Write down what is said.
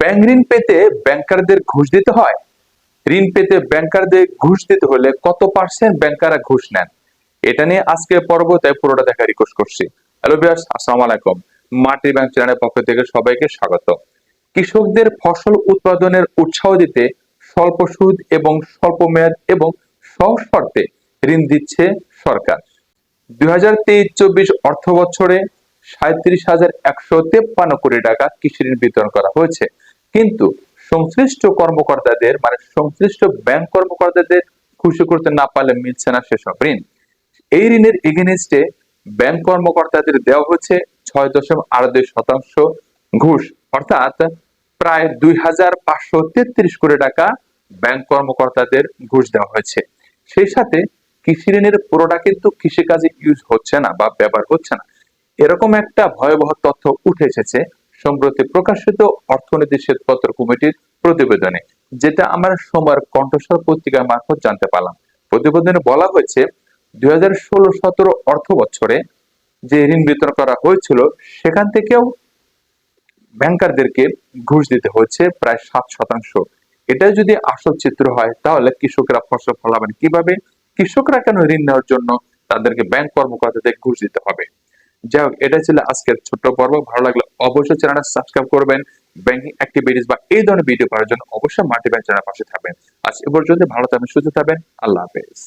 Bank ঋণ পেতে ব্যাংকারদের ঘুষ দিতে হয়। ঋণ পেতে ব্যাংকারদের ঘুষ দিতে হলে কত পার্সেন্ট ব্যাংকাররা ঘুষ নেন? এটা নিয়ে আজকে পর্ব তাই পুরোটা দেখা রিকোয়েস্ট করছি। হ্যালো বিয়ার্স আসসালামু আলাইকুম। মাটি ব্যাংক চ্যানেলের পক্ষ থেকে সবাইকে স্বাগত। কৃষকদের ফসল উৎপাদনের উৎসাহ দিতে স্বল্প সুদ এবং স্বল্প মেয়াদ এবং সহজ শর্তে ঋণ দিচ্ছে সরকার। দুই হাজার তেইশ চব্বিশ অর্থ বছরে সাঁত্রিশ হাজার একশো তেপ্পান্ন কোটি টাকা কৃষি ঋণ বিতরণ করা হয়েছে। কিন্তু সংশ্লিষ্ট কর্মকর্তাদের মানে সংশ্লিষ্ট ব্যাংক কর্মকর্তাদের খুশি করতে না পারলে মিলছে না সেসব ঋণ। এই ঋণের এগেনিস্টে ব্যাংক কর্মকর্তাদের দেওয়া হচ্ছে ছয় দশমিক আট দুই শতাংশ ঘুষ। অর্থাৎ প্রায় দুই হাজার পাঁচশো তেত্রিশ কোটি টাকা ব্যাংক কর্মকর্তাদের ঘুষ দেওয়া হয়েছে। সেই সাথে কৃষি ঋণের পুরোটা কিন্তু কৃষিকাজে ইউজ হচ্ছে না বা ব্যবহার হচ্ছে না। এরকম একটা ভয়াবহ তথ্য উঠে এসেছে সম্প্রতি প্রকাশিত অর্থনীতি শ্বেতপত্র কমিটির প্রতিবেদনে, যেটা আমরা সোমবার কণ্ঠস্বর পত্রিকার মারফত জানতে পারলাম। প্রতিবেদনে বলা হয়েছে, দুই হাজার ষোলো সতেরো অর্থ বছরে যে ঋণ বিতরণ করা হয়েছিল, সেখান থেকেও ব্যাংকারদেরকে ঘুষ দিতে হয়েছে প্রায় সাত শতাংশ। এটা যদি আসল চিত্র হয়, তাহলে কৃষকরা ফসল ফলাবেন কীভাবে? কৃষকরা কেন ঋণ নেওয়ার জন্য তাদেরকে ব্যাংক কর্মকর্তাদের ঘুষ দিতে হবে? যাই হোক এটা ছিল আজকের ছোট্ট পর্ব। ভালো লাগলে অবশ্যই চ্যানেলটা সাবস্ক্রাইব করবেন। ব্যাংকিং অ্যাক্টিভিটিস বা এই ধরনের ভিডিও পাওয়ার জন্য অবশ্যই মাল্টি ব্যাংক চ্যানেল পাশে থাকবেন। আজ এ পর্যন্ত ভালো থাকবেন, সুস্থ থাকবেন, আল্লাহ হাফেজ।